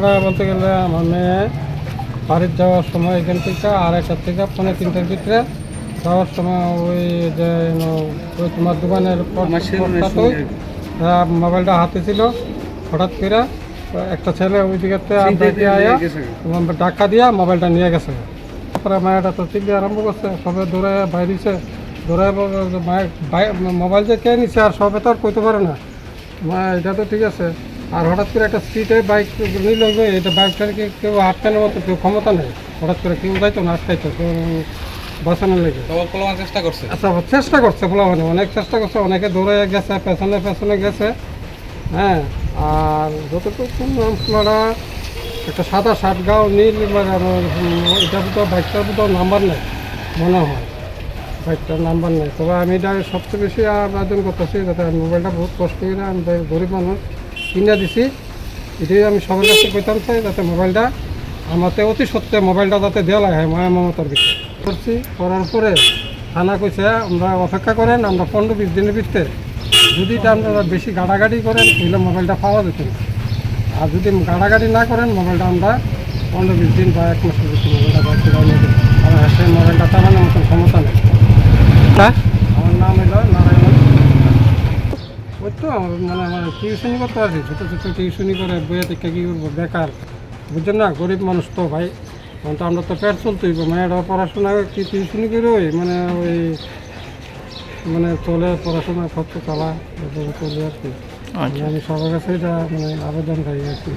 ঘটনাটা বলতে গেলে আমার মেয়ে বাড়ির যাওয়ার সময় এখান থেকে আর একটা থেকে পনেরো তিনটার ভিতরে যাওয়ার সময় ওই যে ওই তোমার দোকানের মোবাইলটা হাতে ছিল। হঠাৎ করে একটা ছেলে ওই দিকে আয়া ডাক্কা দিয়া মোবাইলটা নিয়ে গেছে। তারপরে মায়েরা তো চিল্লি আরম্ভ করছে সবে দৌড়ে বাইরেছে। দৌড়ে মায়ের বাই- মোবাইল যে কে নিছে আর সবে তো আর কইতে পারে না। মা এটা তো ঠিক আছে। আর হঠাৎ করে একটা স্পিডে বাইক নিল এটা বাইকটার কি কেউ আটকানোর মতো কেউ ক্ষমতা নেই। হঠাৎ করে কেউ যাইতো না আটকাইতো কেউ বাঁচানোর লেগে। চেষ্টা করছে। আচ্ছা চেষ্টা করছে বলা মানে অনেক চেষ্টা করছে অনেকে দৌড়ে গেছে পেছনে পেছনে গেছে। হ্যাঁ আর যতটুকু আপনারা একটা সাদা শার্ট গাও নীল এটার তো বাইকটার তো নাম্বার নেই মনে হয়। বাইকটার নাম্বার নেই। তবে আমি এটা সবচেয়ে বেশি আবেদন করতেছি যাতে মোবাইলটা বহুত কষ্ট করে আমি গরিব মানুষ। কিনে দিছি। এটাই আমি সবার কাছে কইতাম চাই যাতে মোবাইলটা আমাতে অতি সত্ত্বে মোবাইলটা যাতে দেওয়া লাগে মায়া মমতার ভিতরে। করছি করার পরে থানা কইছে আমরা অপেক্ষা করেন আমরা পনেরো বিশ দিনের ভিতরে যদি এটা আপনারা বেশি গাড়াগাড়ি করেন তাহলে মোবাইলটা পাওয়া যেত না। আর যদি গাড়াগাড়ি না করেন মোবাইলটা আমরা পনেরো বিশ দিন বা এক মাসের ভিতরে মোবাইলটা যাব। সেই মোবাইলটা চালানোর মতন ক্ষমতা নেই। আমার নাম তো মানে আমার টিউশনি করতে আসি ছোটো ছোটো টিউশনি করে বইয়ে থেকে কী করব বেকার। বুঝছেন না? গরিব মানুষ তো ভাই। তখন তো আমরা তো পেট চলতেই মেয়েরা পড়াশোনা কি টিউশনি করে ওই? মানে ওই মানে চলে পড়াশোনা খরচ চালা চলে আর কি। আমি সবার কাছে এটা মানে আবেদন করি আর কি।